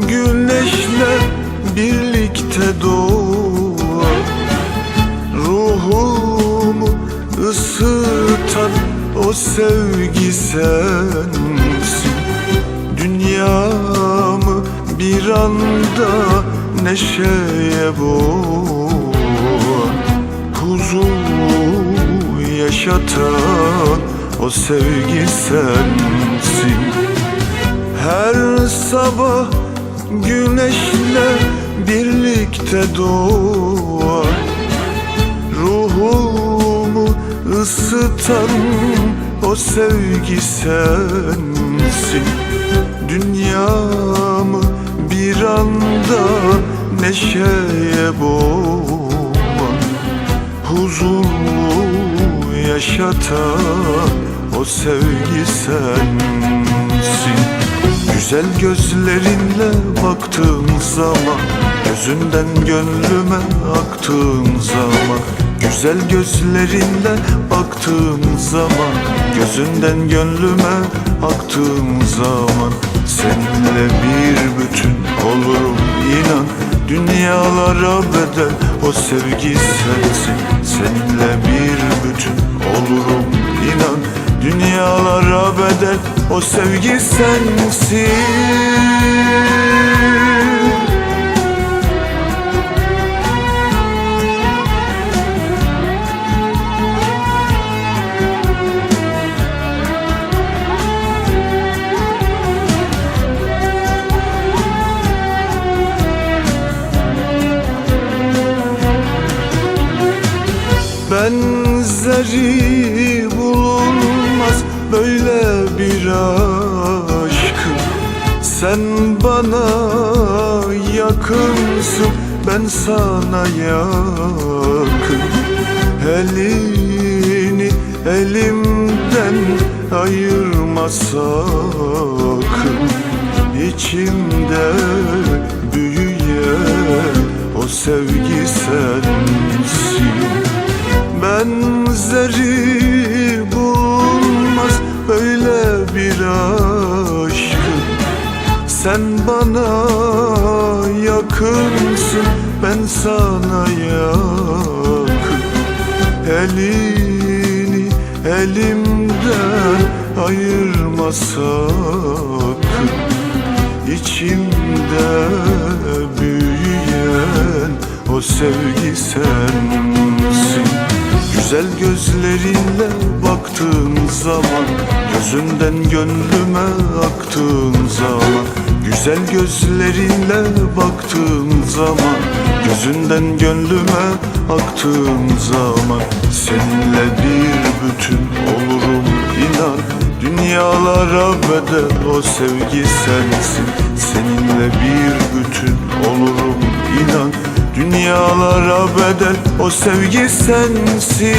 güneşle birlikte doğar Ruhumu ısıtan o sevgi sensin. Dünyamı bir anda neşeye boğar Huzur yaşatan o sevgi sensin. Her sabah güneşle birlikte doğar. Ruhumu ısıtan o sevgi sensin. Dünyamı bir anda neşeye boğar Huzurlu yaşatan o sevgi sensin Güzel gözlerinle baktığın zaman Gözünden gönlüme aktığın zaman. Güzel gözlerinle baktığın zaman Gözünden gönlüme aktığın zaman. Seninle bir bütün olurum inan. Dünyalara bedel o sevgi sensin. Seninle bir bütün olurum inan Dünyalara bedel o sevgi sensin Benzeri bulunmaz böyle bir aşkın Sen bana yakınsın ben sana yakın. Elini elimden ayırma sakın İçimde büyüyen o sevgi sensin Benzeri bulunmaz böyle bir aşkın. Sen bana yakınsın ben sana yakın. Elini elimden ayırma sakın. İçimde büyüyen o sevgi sensin Güzel gözlerinle baktığın zaman Gözünden gönlüme aktığın zaman Güzel gözlerinle baktığın zaman Gözünden gönlüme aktığın zaman Seninle bir bütün olurum inan. Dünyalara bedel o sevgi sensin. Seninle bir bütün olurum inan Dünyalara bedel o sevgi sensin.